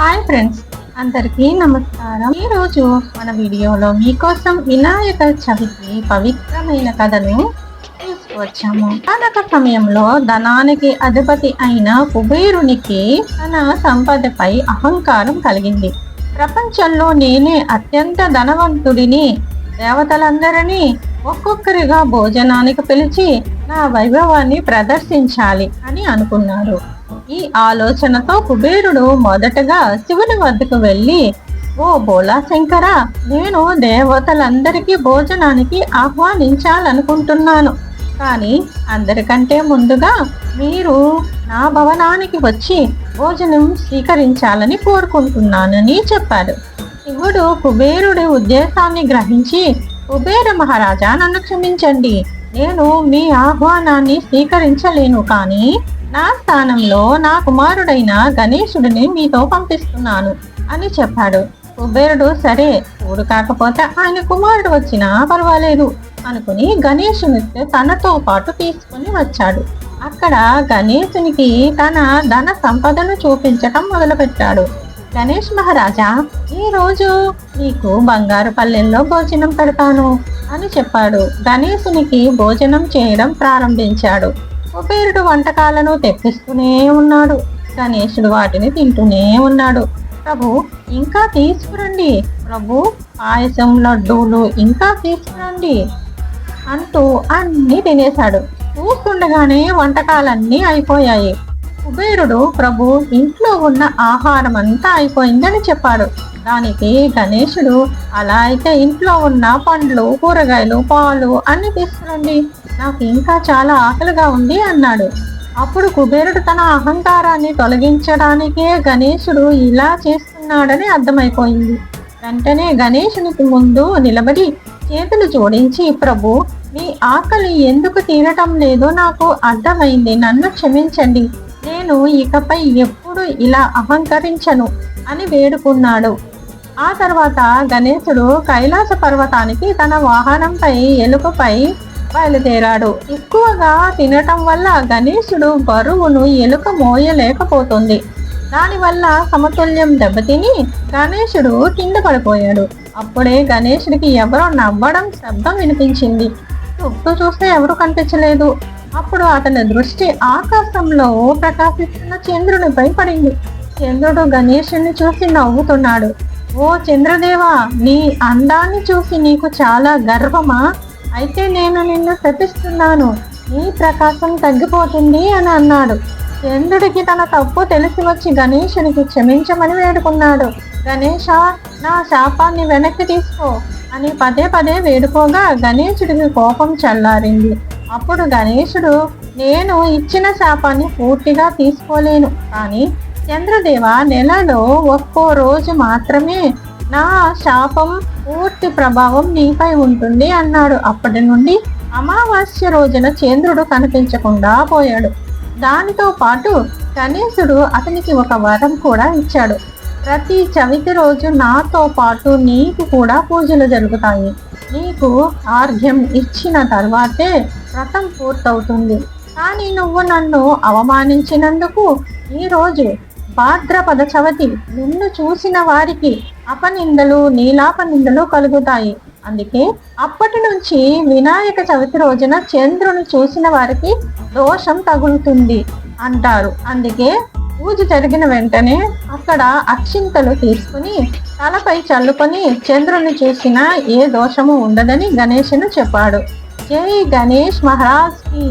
Hi friends అందరికీ నమస్కారం. ఈ రోజు మన వీడియోలో మీకోసం వినాయక చవితి పవిత్రమైన కథను తీసుకువచ్చాము కనక సమయంలో ధనానికి అధిపతి అయిన కుబేరునికి తన సంపదపై అహంకారం కలిగింది. ప్రపంచంలో నేనే అత్యంత ధనవంతుడిని దేవతలందరినీ ఒక్కొక్కరిగా భోజనానికి పిలిచి నా వైభవాన్ని ప్రదర్శించాలి అని అనుకున్నారు. ఈ ఆలోచనతో కుబేరుడు మొదటగా శివుని వద్దకు వెళ్ళి ఓ బోలా శంకర నేను దేవతలందరికీ భోజనానికి ఆహ్వానించాలనుకుంటున్నాను. కానీ అందరికంటే ముందుగా మీరు నా భవనానికి వచ్చి భోజనం స్వీకరించాలని కోరుకుంటున్నానని చెప్పాడు శివుడు కుబేరుడి ఉద్దేశాన్ని గ్రహించి కుబేర మహారాజా నన్ను క్షమించండి. నేను మీ ఆహ్వానాన్ని స్వీకరించలేను కానీ నా స్థానంలో నా కుమారుడైన గణేశుడిని మీతో పంపిస్తున్నాను అని చెప్పాడు. కుబేరుడు సరే చూడు కాకపోతే ఆయన కుమారుడు వచ్చినా పర్వాలేదు అనుకుని గణేశుని తనతో పాటు తీసుకుని వచ్చాడు. అక్కడ గణేశునికి తన ధన సంపదను చూపించటం మొదలుపెట్టాడు. గణేష్ మహారాజా ఈరోజు నీకు బంగారు పల్లెల్లో భోజనం పెడతాను అని చెప్పాడు. గణేశునికి భోజనం చేయడం ప్రారంభించాడు. కుబేరుడు వంటకాలను తెప్పిస్తూనే ఉన్నాడు. గణేశుడు వాటిని తింటూనే ఉన్నాడు. ప్రభు ఇంకా తీసుకురండి. ప్రభు పాయసం లడ్డూలు ఇంకా తీసుకురండి అంటూ అన్నీ తినేశాడు. చూస్తుండగానే వంటకాలన్నీ అయిపోయాయి. కుబేరుడు ప్రభు ఇంట్లో ఉన్న ఆహారం అంతా అయిపోయిందని చెప్పాడు. దానికి గణేశుడు అలా అయితే ఇంట్లో ఉన్న పండ్లు కూరగాయలు పాలు అన్ని తీసుకురండి. నాకు ఇంకా చాలా ఆకలిగా ఉంది అన్నాడు. అప్పుడు కుబేరుడు తన అహంకారాన్ని తొలగించడానికే గణేశుడు ఇలా చేస్తున్నాడని అర్థమైపోయింది. వెంటనే గణేశునికి ముందు నిలబడి చేతులు జోడించి ప్రభు మీ ఆకలి ఎందుకు తీరటం లేదో నాకు అర్థమైంది. నన్ను క్షమించండి. నేను ఇకపై ఎప్పుడు ఇలా అహంకరించను అని వేడుకున్నాడు. ఆ తర్వాత గణేశుడు కైలాస పర్వతానికి తన వాహనంపై ఎలుకపై బయలుదేరాడు. ఎక్కువగా తినటం వల్ల గణేశుడు బరువును ఎలుక మోయలేకపోతుంది. దానివల్ల సమతుల్యం దెబ్బతిని గణేశుడు కింద పడిపోయాడు. అప్పుడే గణేశుడికి ఎవరో నవ్వడం శబ్దం వినిపించింది. చుట్టూ చూస్తే ఎవరు కనిపించలేదు. అప్పుడు అతని దృష్టి ఆకాశంలో ప్రకాశిస్తున్న చంద్రునిపై పడింది. చంద్రుడు గణేషుని చూసి నవ్వుతున్నాడు. ఓ చంద్రదేవా నీ అందాన్ని చూసి నీకు చాలా గర్వమా? అయితే నేను నిన్ను శపిస్తున్నాను. నీ ప్రకాశం తగ్గిపోతుంది అని అన్నాడు. చంద్రుడికి తన తప్పు తెలిసి వచ్చి గణేషునికి క్షమించమని వేడుకున్నాడు. గణేష నా శాపాన్ని వెనక్కి తీసుకో అని పదే పదే వేడుకోగా గణేశుడికి కోపం చల్లారింది. అప్పుడు గణేశుడు నేను ఇచ్చిన శాపాన్ని పూర్తిగా తీసుకోలేను కానీ చంద్రదేవ నెలలో ఒక్కో రోజు మాత్రమే నా శాపం పూర్తి ప్రభావం నీపై ఉంటుంది అన్నాడు. అప్పటి నుండి అమావాస్య రోజున చంద్రుడు కనిపించకుండా పోయాడు. దానితో పాటు గణేశుడు అతనికి ఒక వరం కూడా ఇచ్చాడు. ప్రతి చవితి రోజు నాతో పాటు నీకు కూడా పూజలు జరుగుతాయి. నీకు ఆర్ఘ్యం ఇచ్చిన తర్వాతే వ్రతం పూర్తవుతుంది. కానీ నువ్వు నన్ను అవమానించినందుకు ఈరోజు భాద్రపద చవతి నిన్ను చూసిన వారికి అపనిందలు నీలాపనిందలు కలుగుతాయి. అందుకే అప్పటి నుంచి వినాయక చవితి రోజున చంద్రుని చూసిన వారికి దోషం తగులుతుంది అంటారు. అందుకే పూజ జరిగిన వెంటనే అక్కడ అక్షింతలు తీసుకుని తలపై చల్లుకొని చంద్రుని చూసిన ఏ దోషము ఉండదని గణేషును చెప్పాడు. జై గణేష్ మహారాజ్కి.